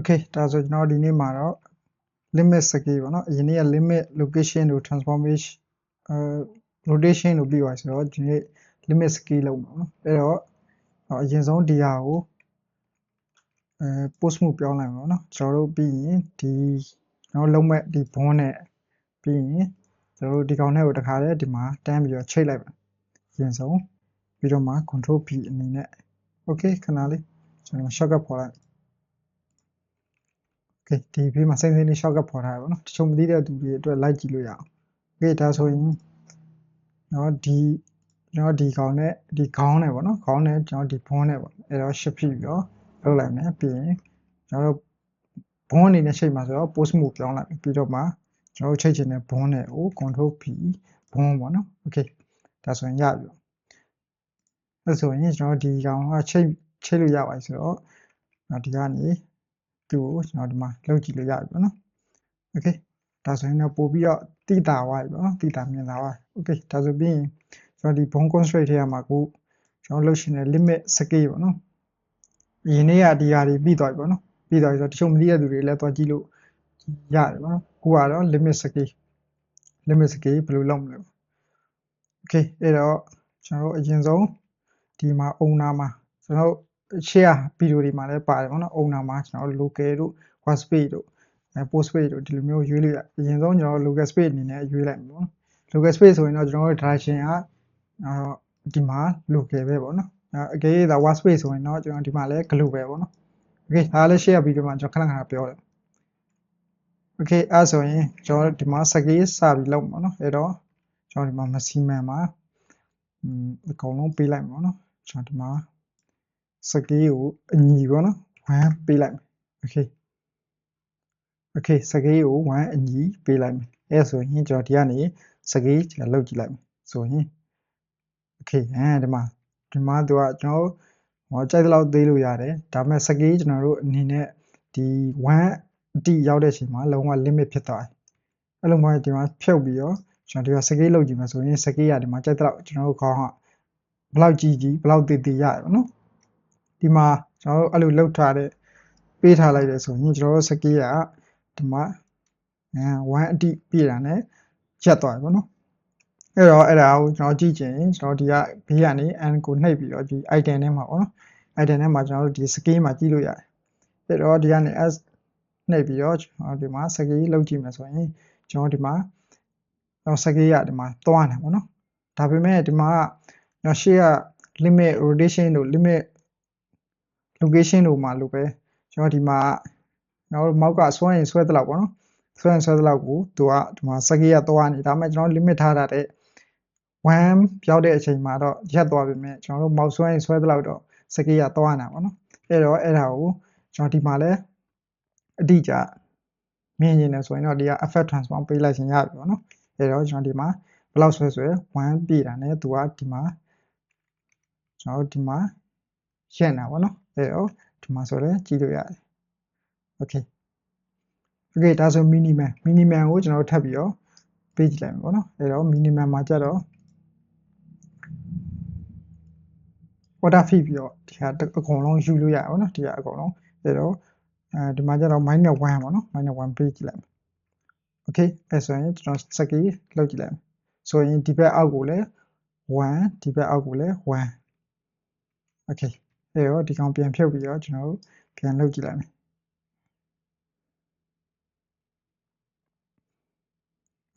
okay ဒါဆိုကျွန်တော်ဒီနေ့မှာတော့ limit scale ပေါ့နော်အရင်နေ့က limit location တို့ transformation အဲ rotation တို့ပြီးသွားဆိုတော့ဒီနေ့ limit scale လောက်ပါနော်အဲ့တော့အရင်ဆုံးဒီဟာကိုအဲ post မှုပြောင်းလိုက်ပါနော်ကျွန်တော်တို့ပြီးရင်ဒီကျွန်တော်လုံးမဲ့ဒီ bond နဲ့ပြီးရင်ကျွန်တော်တို့ဒီကောင်ထဲကိုတခါတည်းဒီမှာတန်းပြီးတော့ချိတ်လိုက်ပါအရင်ဆုံးပြီးတော့မှ control P အနေနဲ့ okay ခဏလေးကျွန်တော် shortcut ပေါ်လိုက် okay ဒီဘေးမှာစိမ့်စိမ့်လေး shortcut ပေါ်ထားရပါတော့တချို့မသိတဲ့သူတွေအတွက် like ကြည့်လို့ရအောင် okay ဒါဆိုရင်နော်ဒီကျွန်တော်ဒီကောင်နဲ့ဒီခေါင်းနဲ့ပေါ့နော်ခေါင်းနဲ့ကျွန်တော်ဒီဘွန်းနဲ့ပေါ့အဲ့တော့ shift ပြီးတော့လုပ်လိုက်မယ်ပြီးရင်ကျွန်တော်တို့ဘွန်းအနေနဲ့ချိန်မှာဆိုတော့ post move ပြောင်းလိုက်ပြီးတော့မှကျွန်တော်တို့ချိန်ချင်တဲ့ဘွန်းနဲ့ကို control P ဘွန်းပေါ့နော် okay ဒါဆိုရင်ရပြီအဲ့ဆိုရင်ကျွန်တော်ဒီကောင်ကချိန်ချိန်လို့ရပါပြီဆိုတော့ဒီကနေ သူ့ကိုကျွန်တော်ဒီမှာလုပ်ကြည့်လို့ရပြီပေါ့နော် okay ဒါဆိုရင်တော့ပို့ပြီးတော့တိတာဝါပြီပေါ့နော်တိတာမြင်တာဝါ okay ဒါဆိုပြီးရင်ကျွန်တော်ဒီ bone constraint ထဲမှာကိုကျွန်တော်လုပ်ရှင်တဲ့ limit scale ပေါ့နော်အရင်နေ့ကဒီဟာတွေပြီးသွားပြီပေါ့နော်ပြီးသွားပြီဆိုတော့တချို့မသိတဲ့သူတွေလည်းသွားကြည့်လို့ရတယ်ပေါ့နော်ကိုကတော့ limit scale limit scale ဘယ်လိုလုပ်မလဲ okay အဲ့တော့ကျွန်တော်တို့အရင်ဆုံးဒီမှာ owner မှာကျွန်တော်တို့ share ဗီဒီယိုတွေမှာလည်းပါတယ်ပေါ့နော် owner မှာကျွန်တော်တို့ local တို့ workspace တို့အဲ post space တို့ဒီလိုမျိုးရွေးလို့ရအရင်ဆုံးကျွန်တော်တို့ local space အနေနဲ့ရွေးလိုက်မှာပေါ့နော် local space ဆိုရင်တော့ကျွန်တော်တို့ direction ကအာဒီမှာ local ပဲပေါ့နော်အကယ်၍ဒါ workspace ဆိုရင်တော့ကျွန်တော်ဒီမှာလည်း global ပဲပေါ့နော် okay ဒါလည်း share ဗီဒီယိုမှာကျွန်တော်ခဏခဏပြောတယ် okay အဲဆိုရင်ကျွန်တော်ဒီမှာ scale စပြီးလုပ်မှာနော်အဲ့တော့ကျွန်တော်ဒီမှာ maximum မှာอืมအကုန်လုံးပေးလိုက်မှာနော်ကျွန်တော်ဒီမှာ scale ကိုအညီပေါ့နော်1ပေးလိုက်မယ် okay okay scale ကို1အညီပေးလိုက်မယ်အဲဆိုရင်ကျွန်တော်ဒီကနေ scale ကျွန်တော်လောက်ကြည့်လိုက်မယ်ဆိုရင် okay အဲဒီမှာဒီမှာသူကကျွန်တော်ဟောကြိုက်တဲ့လောက်သေးလို့ရတယ်ဒါပေမဲ့ scale ကျွန်တော်တို့အနေနဲ့ဒီ1အတိရောက်တဲ့အချိန်မှာလုံးဝ limit ဖြစ်သွားတယ်အဲ့လိုမှဒီမှာဖြုတ်ပြီးတော့ကျွန်တော်ဒီက scale လောက်ကြည့်မှာဆိုရင် scale ရဒီမှာကြိုက်တဲ့လောက်ကျွန်တော်တို့ခေါင်းကဘလောက်ကြီးကြီးဘလောက်သေးသေးရတယ်ပေါ့နော် ဒီမှာကျွန်တော်တို့အဲ့လိုလောက်ထားတဲ့ပေးထားလိုက်တယ်ဆိုရင်ကျွန်တော်တို့ scale ကဒီမှာအဲ1အတိပြည့်တာ ਨੇ ချက်သွားပြီပေါ့နော်အဲ့တော့အဲ့ဒါကိုကျွန်တော်ကြည့်ချင်ကျွန်တော်ဒီကဘေးကနေ n ကိုနှိပ်ပြီးတော့ဒီ item ထဲမှာပေါ့နော် item ထဲမှာကျွန်တော်တို့ဒီ scale မှာကြည့်လို့ရတယ်အဲ့တော့ဒီကနေ s နှိပ်ပြီးတော့ကျွန်တော်ဒီမှာ scale လောက်ကြည့်မယ်ဆိုရင်ကျွန်တော်ဒီမှာကျွန်တော် scale ရဒီမှာသွားနေပေါ့နော်ဒါပေမဲ့ဒီမှာကျွန်တော်ရှေ့က limit rotation တို့ limit location တို့မှာလို့ပဲကျွန်တော်ဒီမှာကျွန်တော်မောက်ကဆွဲရင်ဆွဲသလောက်ပေါ့နော်ဆွဲရင်ဆွဲသလောက်ကိုသူကဒီမှာစကေးကသွားနေဒါပေမဲ့ကျွန်တော် limit ထားတာတဲ့1ပြောက်တဲ့အချိန်မှာတော့ရက်သွားပြီမဲ့ကျွန်တော်တို့မောက်ဆွဲရင်ဆွဲသလောက်တော့စကေးကသွားနေတာပေါ့နော်အဲ့တော့အဲ့ဒါကိုကျွန်တော်ဒီမှာလဲအတိအကျမြင်နေတယ်ဆိုရင်တော့ဒီက effect transform ပေးလိုက်ခြင်းရပြီပေါ့နော်အဲ့တော့ကျွန်တော်ဒီမှာဘယ်လောက်ဆွဲဆွဲ1ပြည့်တာ ਨੇ သူကဒီမှာကျွန်တော်ဒီမှာရက်နေတာပေါ့နော် အဲ့တော့ဒီမှာဆိုလဲကြည့်လို့ရတယ် okay okay ဒါဆို minimum minimum ကိုကျွန်တော်ထပ်ပြီးတော့ပေးကြည့်လိုက်မယ်ပေါ့နော်အဲ့တော့ minimum မှာကြတော့ water feed ပြီးတော့ဒီဟာအကုန်လုံးယူလို့ရပါတော့ဒီဟာအကုန်လုံးအဲ့တော့အဲဒီမှာကြတော့ -1 ပေါ့နော် -1 ပေးကြည့်လိုက်မယ် okay အဲ့ဆိုရင်ကျွန်တော်စကီလောက်ကြည့်လိုက်မယ်ဆိုရင်ဒီဘက်အောက်ကိုလည်း1ဒီဘက်အောက်ကိုလည်း1 okay အဲ့တော့ဒီကောင်ပြန်ဖြုတ်ပြီးတော့ကျွန်တော်တို့ပြန်လုပ်ကြည့်လိုက်မယ်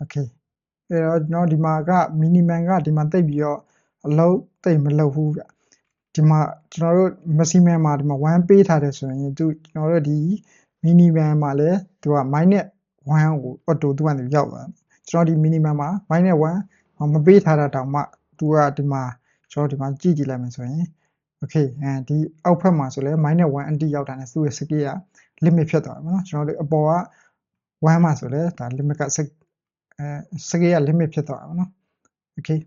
okay အဲ့တော့ကျွန်တော်ဒီမှာက minimum ကဒီမှာတိတ်ပြီးတော့အလုံးတိတ်မလုပ်ဘူးဗျဒီမှာကျွန်တော်တို့ maximum မှာဒီမှာ1ပေးထားတယ်ဆိုရင်သူကျွန်တော်တို့ဒီ minimum မှာလည်းသူက minus 1ကို auto သူကနေရောက်သွားကျွန်တော်ဒီ minimum မှာ minus 1မပေးထားတာတောင်မှသူကဒီမှာကျွန်တော်ဒီမှာကြည့်ကြည့်လိုက်မယ်ဆိုရင် okay အဲဒီအောက်ဖက်မှာဆိုလဲ minus 1အတိရောက်တာနဲ့သူ့ရဲ့ scale က limit ဖြစ်သွားတယ်နော်ကျွန်တော်တို့အပေါ်က1မှာဆိုလဲဒါ limit ကအဲစကေးက limit ဖြစ်သွားတာပေါ့နော် okay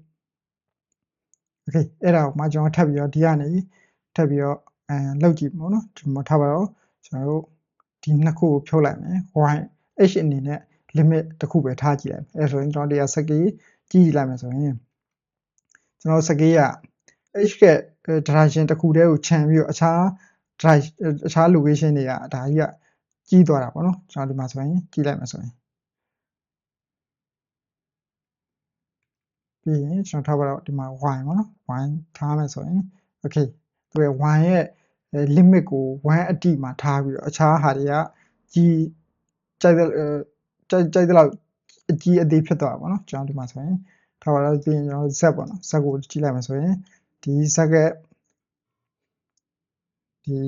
okay အဲ့ဒါကိုမှကျွန်တော်ထပ်ပြီးတော့ဒီကနေထပ်ပြီးတော့အဲလောက်ကြည့်ပေါ့နော်ဒီမှာထားပါတော့ကျွန်တော်တို့ဒီနှစ်ခုကိုဖြုတ်လိုက်မယ် y h အနေနဲ့ limit တစ်ခုပဲထားကြည့်လိုက်မယ်အဲဆိုရင်ကျွန်တော်တရားစကေးကြည့်လိုက်မယ်ဆိုရင်ကျွန်တော်စကေးက h က direction တစ်ခုတည်းကိုခြံပြီးတော့အခြား drive အခြား location တွေကဒါကြီးကကြီးသွားတာပေါ့နော်ကျွန်တော်ဒီမှာဆိုရင်ကြီးလိုက်မယ်ဆိုရင်ပြီးရင်ကျွန်တော်ထားပါတော့ဒီမှာ y ပေါ့နော် y ထားမယ်ဆိုရင် okay သူရဲ့ y ရဲ့ limit ကို1အတိမှာထားပြီးတော့အခြားဟာတွေကကြီးကြိုက်တဲ့ကြိုက်ကြိုက်တဲ့လောက်အကြီးအသေးဖြစ်သွားတာပေါ့နော်ကျွန်တော်ဒီမှာဆိုရင်ထားပါတော့ပြီးရင်ကျွန်တော် z ပေါ့နော် z ကိုကြည့်လိုက်မယ်ဆိုရင် ဒီ z ကဒီ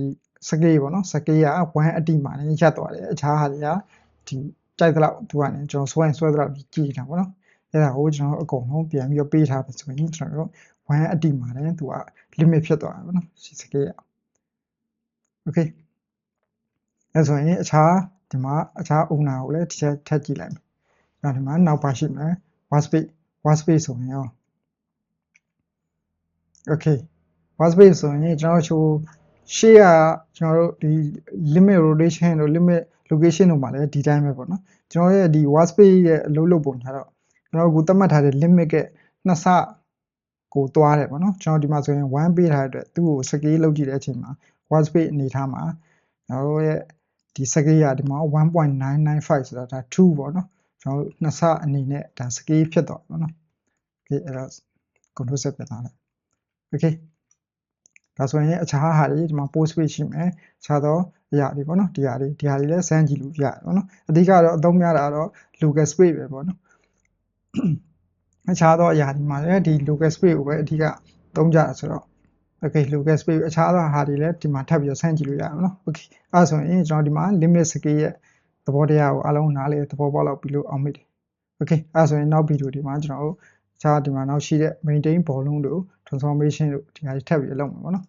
စကေးပေါ့နော်စကေးက1အတိမှာလည်းရပ်သွားတယ်အခြားဟာတွေကဒီကြိုက်တဲ့လောက်သူကနေကျွန်တော်ဆွဲရင်ဆွဲတဲ့လောက်ကြည့်တာပေါ့နော်အဲ့ဒါကိုကျွန်တော်အကုန်လုံးပြန်ပြီးတော့ပေးထားပါဆိုရင်ကျွန်တော်တို့1အတိမှာလည်းသူက limit ဖြစ်သွားတာပေါ့နော်စကေးက okay အဲဆိုရင်အခြားဒီမှာအခြား owner ကိုလည်းတစ်ချက်ထပ်ကြည့်လိုက်မယ်။ဒါဒီမှာနောက်ပါရှိမယ် workspace workspace ဆိုရင်ရော okay workspace ဆိုရင်ကျွန်တော်ချိုးရှေ့ကကျွန်တော်တို့ဒီ limit rotation တို့ limit location တို့မှာလည်းဒီတိုင်းပဲပေါ့နော်။ကျွန်တော်ရဲ့ဒီ workspace ရဲ့အလုပ်လုပ်ပုံကျတော့ကျွန်တော်ကိုသတ်မှတ်ထားတဲ့ limit ကနှစ်ဆကိုသွားတယ်ပေါ့နော်။ကျွန်တော်ဒီမှာဆိုရင်1ပေးထားတဲ့အတွက်သူ့ကို scale လုပ်ကြည့်တဲ့အချိန်မှာ workspace အနေထားမှာကျွန်တော်ရဲ့ဒီ scale ကဒီမှာ1.995ဆိုတာဒါ2ပေါ့နော်ကျွန်တော်နှစ်ဆအနေနဲ့ဒါ scale ဖြစ်သွားပါတော့ okay အဲ့တော့ control set ပြန်လာလိုက် okay ဒါဆိုရင်အခြားဟာတွေဒီမှာ post page ရှိမယ်အခြားသောအရာတွေပေါ့နော်ဒီဟာတွေဒီဟာတွေလည်းစမ်းကြည့်လို့ရတယ်ပေါ့နော်အဓိကတော့အသုံးများတာတော့ local space ပဲပေါ့နော်အခြားသောအရာတွေမှာလည်းဒီ local space ကိုပဲအဓိကသုံးကြတာဆိုတော့ okay local space အခြားသောဟာတွေလည်းဒီမှာထပ်ပြီးတော့ဆန်းကြည့်လို့ရတယ်နော် okay အဲဆိုရင်ကျွန်တော်ဒီမှာ limit scale ရဲ့သဘောတရားကိုအလုံးနားလေသဘောပေါက်လောက်ပြီးလို့အောင်မိတယ် okay အဲဆိုရင်နောက်ဗီဒီယိုဒီမှာကျွန်တော်တို့အ ခြားဒီမှာနောက်ရှိတဲ့ maintain volume တို့ transformation တို့ဒီဟာတွေထပ်ပြီးလုပ်မှာပေါ့နော်